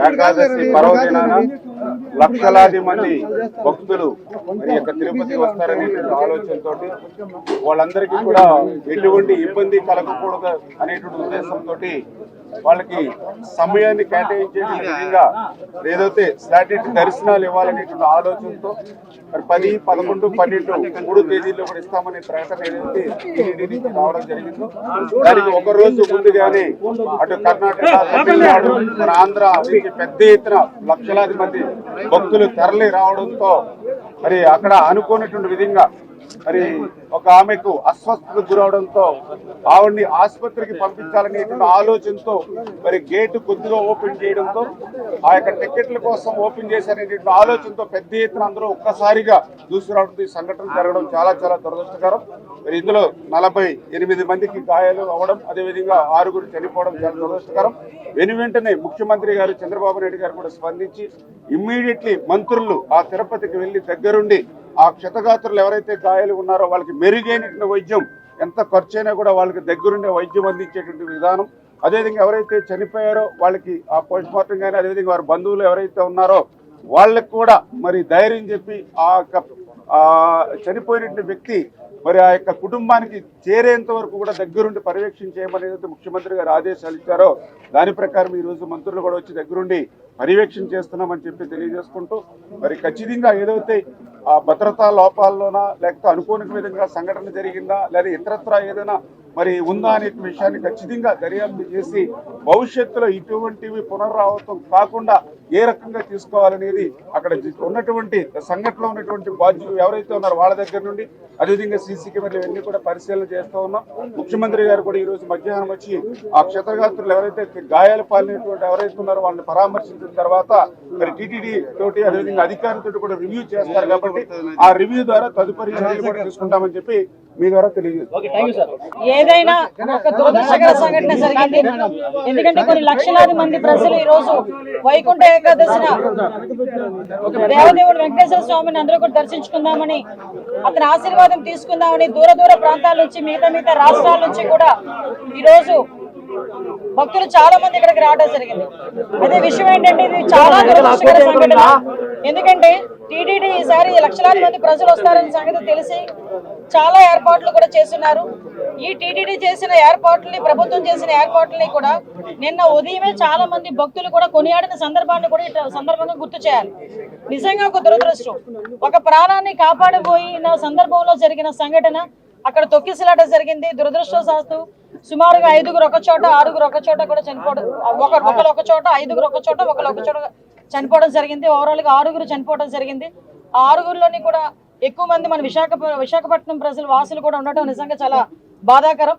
ఏకాదశి పర్వదినాన లక్షలాది మంది భక్తులు మరి యొక్క తిరుపతి వస్తారనే ఆలోచనతో వాళ్ళందరికీ కూడా ఎటువంటి ఇబ్బంది కలగకూడదు అనేటువంటి ఉద్దేశంతో వాళ్ళకి సమయాన్ని కేటాయించే విధంగా ఏదైతే స్టాటిక్ దర్శనాలు ఇవ్వాలనేటువంటి ఆలోచనతో మరి పది పదకొండు పన్నెండు మూడు తేదీల్లో కూడా ఇస్తామనే ప్రకటన ఏదైతే టీటీడీ రావడం జరిగిందో దానికి ఒక రోజు ముందుగానే అటు కర్ణాటక తమిళనాడు మన ఆంధ్ర నుంచి పెద్ద ఎత్తున లక్షలాది మంది భక్తులు తరలి రావడంతో మరి అక్కడ అనుకోనటువంటి విధంగా మరి ఒక ఆమెకు అస్వస్థతకు గురవడంతో ఆవిడ్ని ఆసుపత్రికి పంపించాలనేటువంటి ఆలోచనతో మరి గేటు కొద్దిగా ఓపెన్ చేయడంతో ఆ యొక్క టికెట్ల కోసం ఓపెన్ చేశారనేటువంటి ఆలోచనతో పెద్ద ఎత్తున అందరూ ఒక్కసారిగా దూసుకురావడంతో ఈ సంఘటన జరగడం చాలా చాలా దురదృష్టకరం. మరి ఇందులో నలభై ఎనిమిది మందికి గాయాలు అవ్వడం అదేవిధంగా ఆరుగురు చనిపోవడం చాలా దురదృష్టకరం. వెను వెంటనే ముఖ్యమంత్రి గారు చంద్రబాబు నాయుడు గారు కూడా స్పందించి ఇమ్మీడియట్లీ మంత్రులు ఆ తిరుపతికి వెళ్ళి దగ్గరుండి ఆ క్షతగాత్రులు ఎవరైతే గాయాలు ఉన్నారో వాళ్ళకి మెరుగైనటువంటి వైద్యం ఎంత ఖర్చు అయినా కూడా వాళ్ళకి దగ్గరుండే వైద్యం అందించేటువంటి విధానం అదేవిధంగా ఎవరైతే చనిపోయారో వాళ్ళకి ఆ పోస్ట్ మార్టం కానీ అదేవిధంగా వారి బంధువులు ఎవరైతే ఉన్నారో వాళ్ళకి కూడా మరి ధైర్యం చెప్పి ఆ యొక్క చనిపోయినటువంటి వ్యక్తి మరి ఆ యొక్క కుటుంబానికి చేరేంత వరకు కూడా దగ్గరుండి పర్యవేక్షణ చేయమని ఏదైతే ముఖ్యమంత్రి గారు ఆదేశాలు ఇచ్చారో దాని ప్రకారం ఈ రోజు మంత్రులు కూడా వచ్చి దగ్గరుండి పర్యవేక్షణ చేస్తున్నామని చెప్పి తెలియజేసుకుంటూ మరి ఖచ్చితంగా ఏదైతే ఆ భద్రతా లోపాల్లోనా లేకపోతే అనుకోని విధంగా సంఘటన జరిగిందా లేదా ఇతరత్ర ఏదైనా మరి ఉందా అనే విషయాన్ని ఖచ్చితంగా దర్యాప్తు చేసి భవిష్యత్తులో ఇటువంటివి పునరావృతం కాకుండా ఏ రకంగా తీసుకోవాలనేది అక్కడ ఉన్నటువంటి సంఘటనలో ఉన్నటువంటి బాధ్యులు ఎవరైతే ఉన్నారో వాళ్ళ దగ్గర నుండి అదేవిధంగా సీసీ కెమెరాలు ఇవన్నీ కూడా పరిశీలన చేస్తూ ఉన్నాం. ముఖ్యమంత్రి గారు కూడా ఈ రోజు మధ్యాహ్నం వచ్చి ఆ క్షతగాత్రులు ఎవరైతే గాయాలు పాలినటువంటి ఎవరైతే ఉన్నారో వాళ్ళని పరామర్శించిన తర్వాత మరి టీటీడీ తోటి అదేవిధంగా అధికారులతో కూడా రివ్యూ చేస్తారు కాబట్టి ఆ రివ్యూ ద్వారా తదుపరి తీసుకుంటామని చెప్పి మీ ద్వారా తెలియజేస్తాం. ఏదైనా ఒక దురదృష్టకర సంఘటన జరిగింది. ఎందుకంటే కొన్ని లక్షలాది మంది ప్రజలు ఈ రోజు వైకుంఠ ఏకాదశిన దేవదేవుడు వెంకటేశ్వర స్వామిని అందరూ కూడా దర్శించుకుందామని అతని ఆశీర్వాదం తీసుకుందామని దూర దూర ప్రాంతాల నుంచి మిగతా మిగతా రాష్ట్రాల నుంచి కూడా ఈ రోజు భక్తులు చాలా మంది ఇక్కడికి రావడం జరిగింది. అదే విషయం ఏంటంటే ఇది చాలా దురదృష్టకర సంఘటన. ఎందుకంటే టీటీడీ ఈసారి లక్షలాది మంది ప్రజలు వస్తారని సంగతి తెలిసి చాలా ఏర్పాట్లు కూడా చేస్తున్నారు. ఈ టీటీడీ చేసిన ఏర్పాట్లని ప్రభుత్వం చేసిన ఏర్పాట్లని కూడా నిన్న ఉదయమే చాలా మంది భక్తులు కూడా కొనియాడిన సందర్భాన్ని కూడా సందర్భంగా గుర్తు చేయాలి. నిజంగా ఒక దురదృష్టం. ఒక ప్రాణాన్ని కాపాడబోయిన సందర్భంలో జరిగిన సంఘటన అక్కడ తొక్కిసలాట జరిగింది. దురదృష్టవశాస్తు సుమారుగా ఐదుగురు ఒక చోట ఆరుగురు ఒక చోట కూడా చనిపోవడం ఒక ఒకరు ఒక చోట ఐదుగురు ఒక చోట ఒకరు ఒక చోట చనిపోవడం జరిగింది. ఓవరాల్గా ఆరుగురు చనిపోవడం జరిగింది. ఆ ఆరుగురిలోని కూడా ఎక్కువ మంది మన విశాఖ విశాఖపట్నం ప్రజలు వాసులు కూడా ఉండటం నిజంగా చాలా బాధాకరం.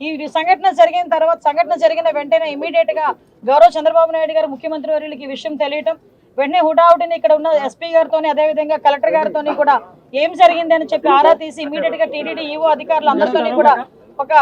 ఈ సంఘటన జరిగిన తర్వాత సంఘటన జరిగిన వెంటనే ఇమీడియట్గా గౌరవ చంద్రబాబు నాయుడు గారు ముఖ్యమంత్రి వర్యులకి ఈ విషయం తెలియటం వెంటనే హుటాహుటిని ఇక్కడ ఉన్న ఎస్పీ గారితోని అదేవిధంగా కలెక్టర్ గారితోని కూడా ఏం జరిగింది అని చెప్పి ఆరా తీసి ఇమీడియట్గా టీడీడీ ఈవో అధికారులు అందరితోని కూడా ఒక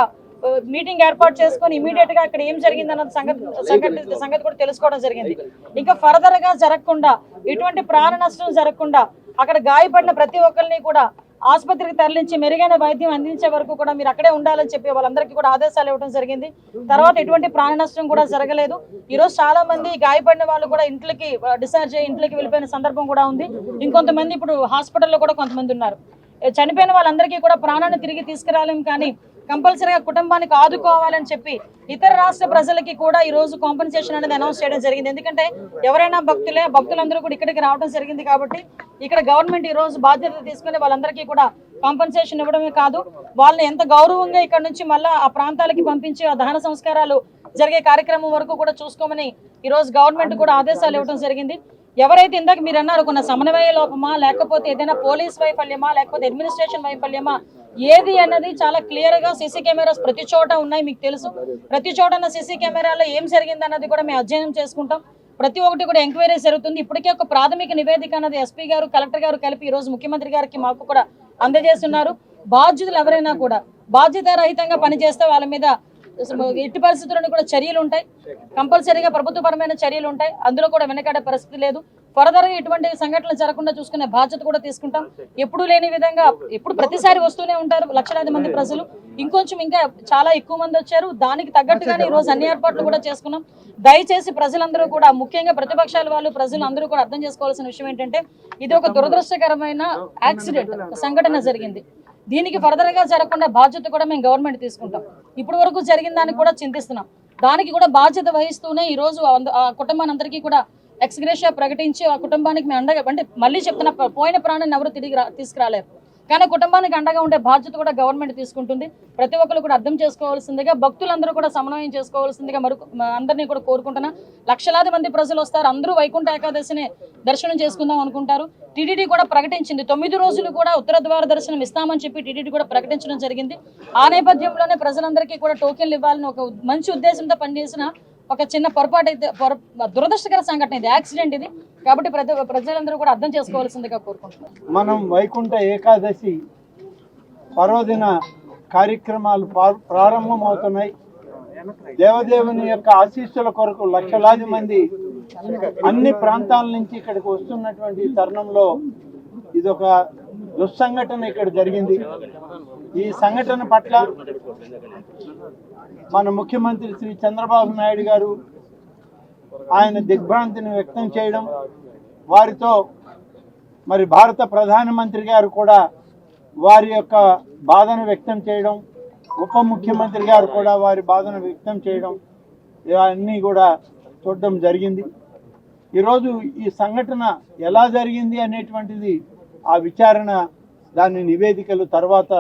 మీటింగ్ ఏర్పాటు చేసుకొని ఇమీడియట్గా అక్కడ ఏం జరిగింది అన్న సంగతి సంగతి సంగతి కూడా తెలుసుకోవడం జరిగింది. ఇంకా ఫర్దర్గా జరగకుండా ఎటువంటి ప్రాణ నష్టం జరగకుండా అక్కడ గాయపడిన ప్రతి ఒక్కరిని కూడా ఆసుపత్రికి తరలించి మెరుగైన వైద్యం అందించే వరకు కూడా మీరు అక్కడే ఉండాలని చెప్పి వాళ్ళందరికీ కూడా ఆదేశాలు ఇవ్వడం జరిగింది. తర్వాత ఎటువంటి ప్రాణ నష్టం కూడా జరగలేదు. ఈ రోజు చాలా మంది గాయపడిన వాళ్ళు కూడా ఇంట్లోకి డిశ్చార్జ్ అయ్యి ఇంట్లోకి వెళ్ళిపోయిన సందర్భం కూడా ఉంది. ఇంకొంతమంది ఇప్పుడు హాస్పిటల్లో కూడా కొంతమంది ఉన్నారు. చనిపోయిన వాళ్ళందరికీ కూడా ప్రాణాన్ని తిరిగి తీసుకురాలేం కానీ కంపల్సరీగా కుటుంబానికి ఆదుకోవాలని చెప్పి ఇతర రాష్ట్ర ప్రజలకి కూడా ఈ రోజు కాంపెన్సేషన్ అనేది అనౌన్స్ చేయడం జరిగింది. ఎందుకంటే ఎవరైనా భక్తులే భక్తులందరూ కూడా ఇక్కడికి రావడం జరిగింది కాబట్టి ఇక్కడ గవర్నమెంట్ ఈ రోజు బాధ్యత తీసుకుని వాళ్ళందరికీ కూడా కాంపెన్సేషన్ ఇవ్వడమే కాదు వాళ్ళని ఎంత గౌరవంగా ఇక్కడ నుంచి మళ్ళా ఆ ప్రాంతాలకి పంపించి ఆ దహన సంస్కారాలు జరిగే కార్యక్రమం వరకు కూడా చూసుకోమని ఈ రోజు గవర్నమెంట్ కూడా ఆదేశాలు ఇవ్వడం జరిగింది. ఎవరైతే ఇందాక మీరు అన్నారు కొన్న సమన్వయ లోపమా లేకపోతే ఏదైనా పోలీస్ వైఫల్యమా లేకపోతే అడ్మినిస్ట్రేషన్ వైఫల్యమా ఏది అన్నది చాలా క్లియర్గా సీసీ కెమెరాస్ ప్రతి చోట ఉన్నాయి మీకు తెలుసు. ప్రతి చోట ఉన్న సీసీ కెమెరాలో ఏం జరిగింది అన్నది కూడా మేము అధ్యయనం చేసుకుంటాం. ప్రతి ఒక్కటి కూడా ఎంక్వైరీ జరుగుతుంది. ఇప్పటికే ఒక ప్రాథమిక నివేదిక అన్నది ఎస్పీ గారు కలెక్టర్ గారు కలిపి ఈ రోజు ముఖ్యమంత్రి గారికి మాకు కూడా అందజేస్తున్నారు. బాధ్యతలు ఎవరైనా కూడా బాధ్యత రహితంగా పనిచేస్తే వాళ్ళ మీద ఎట్టి పరిస్థితుల్లో కూడా చర్యలు ఉంటాయి. కంపల్సరీగా ప్రభుత్వపరమైన చర్యలు ఉంటాయి. అందులో కూడా వెనకాడే పరిస్థితి లేదు. ఫర్దర్గా ఇటువంటి సంఘటనలు జరగకుండా చూసుకునే బాధ్యత కూడా తీసుకుంటాం. ఎప్పుడు లేని విధంగా ఎప్పుడు ప్రతిసారి వస్తూనే ఉంటారు లక్షలాది మంది ప్రజలు. ఇంకొంచెం ఇంకా చాలా ఎక్కువ మంది వచ్చారు. దానికి తగ్గట్టుగానే ఈ రోజు అన్ని ఏర్పాట్లు కూడా చేసుకున్నాం. దయచేసి ప్రజలందరూ కూడా ముఖ్యంగా ప్రతిపక్షాల వాళ్ళు ప్రజలు అందరూ కూడా అర్థం చేసుకోవాల్సిన విషయం ఏంటంటే ఇది ఒక దురదృష్టకరమైన యాక్సిడెంట్ సంఘటన జరిగింది. దీనికి ఫర్దర్గా జరగకుండా బాధ్యత కూడా మేము గవర్నమెంట్ తీసుకుంటాం. ఇప్పటి వరకు జరిగిన దానికి కూడా చింతిస్తున్నాం. దానికి కూడా బాధ్యత వహిస్తూనే ఈ రోజు ఆ కుటుంబానందరికీ కూడా ఎక్స్గ్రేషియా ప్రకటించి ఆ కుటుంబానికి మేము అండగా అంటే మళ్ళీ చెప్తున్న పోయిన ప్రాణాన్ని ఎవరు తిరిగి తీసుకురాలేరు. కానీ కుటుంబానికి అండగా ఉండే బాధ్యత కూడా గవర్నమెంట్ తీసుకుంటుంది. ప్రతి ఒక్కరు కూడా అర్థం చేసుకోవాల్సిందిగా భక్తులందరూ కూడా సమన్వయం చేసుకోవాల్సిందిగా మరి అందరినీ కూడా కోరుకుంటున్నా. లక్షలాది మంది ప్రజలు వస్తారు. అందరూ వైకుంఠ ఏకాదశిని దర్శనం చేసుకుందాం అనుకుంటారు. టీటీడీ కూడా ప్రకటించింది. తొమ్మిది రోజులు కూడా ఉత్తర ద్వార దర్శనం ఇస్తామని చెప్పి టీటీడీ కూడా ప్రకటించడం జరిగింది. ఆ నేపథ్యంలోనే ప్రజలందరికీ కూడా టోకెన్లు ఇవ్వాలని ఒక మంచి ఉద్దేశంతో పనిచేసిన ఒక చిన్న పొరపాటు అయితే పొర దురదృష్టకర సంఘటన ఇది యాక్సిడెంట్ ఇది. కాబట్టి ప్రజ ప్రజలందరూ కూడా అర్థం చేసుకోవాల్సిందిగా కోరుకుంటున్నాం. మనం వైకుంఠ ఏకాదశి పర్వదిన కార్యక్రమాలు ప్రారంభమవుతున్నాయి. దేవదేవుని యొక్క ఆశీస్సుల కొరకు లక్షలాది మంది అన్ని ప్రాంతాల నుంచి ఇక్కడికి వస్తున్నటువంటి తరుణంలో ఇదొక దుస్సంఘటన ఇక్కడ జరిగింది. ఈ సంఘటన పట్ల మన ముఖ్యమంత్రి శ్రీ చంద్రబాబు నాయుడు గారు ఆయన దిగ్భ్రాంతిని వ్యక్తం చేయడం వారితో మరి భారత ప్రధానమంత్రి గారు కూడా వారి యొక్క బాధను వ్యక్తం చేయడం ఉప ముఖ్యమంత్రి గారు కూడా వారి బాధను వ్యక్తం చేయడం ఇవన్నీ కూడా చూడడం జరిగింది. ఈరోజు ఈ సంఘటన ఎలా జరిగింది అనేటువంటిది ఆ విచారణ దాని నివేదికలు తర్వాత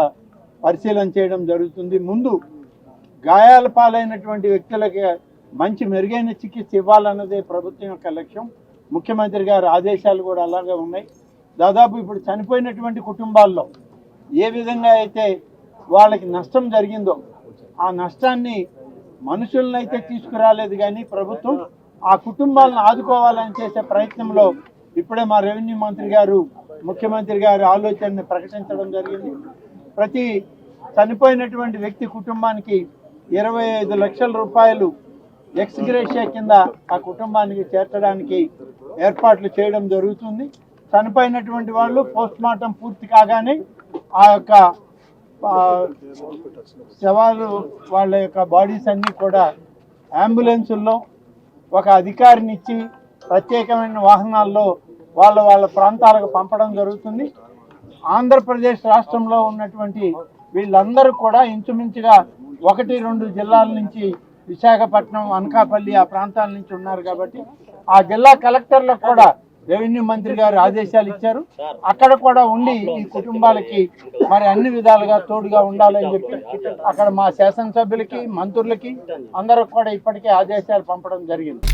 పరిశీలన చేయడం జరుగుతుంది. ముందు గాయాల పాలైనటువంటి వ్యక్తులకి మంచి మెరుగైన చికిత్స ఇవ్వాలన్నదే ప్రభుత్వం యొక్క లక్ష్యం. ముఖ్యమంత్రి గారి ఆదేశాలు కూడా అలాగే ఉన్నాయి. దాదాపు ఇప్పుడు చనిపోయినటువంటి కుటుంబాల్లో ఏ విధంగా అయితే వాళ్ళకి నష్టం జరిగిందో ఆ నష్టాన్ని మనుషులను అయితే తీసుకురాలేదు కానీ ప్రభుత్వం ఆ కుటుంబాలను ఆదుకోవాలని చేసే ప్రయత్నంలో ఇప్పుడే మా రెవెన్యూ మంత్రి గారు ముఖ్యమంత్రి గారి ఆలోచనని ప్రకటించడం జరిగింది. ప్రతి చనిపోయినటువంటి వ్యక్తి కుటుంబానికి ఇరవై ఐదు లక్షల రూపాయలు ఎక్స్గ్రేషియా కింద ఆ కుటుంబానికి చేర్చడానికి ఏర్పాట్లు చేయడం జరుగుతుంది. చనిపోయినటువంటి వాళ్ళు పోస్ట్ మార్టం పూర్తి కాగానే ఆ యొక్క శవాలు వాళ్ళ యొక్క బాడీస్ అన్నీ కూడా అంబులెన్సుల్లో ఒక అధికారిని ఇచ్చి ప్రత్యేకమైన వాహనాల్లో వాళ్ళ వాళ్ళ ప్రాంతాలకు పంపడం జరుగుతుంది. ఆంధ్రప్రదేశ్ రాష్ట్రంలో ఉన్నటువంటి వీళ్ళందరూ కూడా ఇంచుమించుగా ఒకటి రెండు జిల్లాల నుంచి విశాఖపట్నం అనకాపల్లి ఆ ప్రాంతాల నుంచి ఉన్నారు కాబట్టి ఆ జిల్లా కలెక్టర్లకు కూడా రెవెన్యూ మంత్రి గారు ఆదేశాలు ఇచ్చారు. అక్కడ కూడా ఉండి ఈ కుటుంబాలకి మరి అన్ని విధాలుగా తోడుగా ఉండాలని చెప్పి అక్కడ మా శాసనసభ్యులకి మంత్రులకి అందరికి కూడా ఇప్పటికే ఆదేశాలు పంపడం జరిగింది.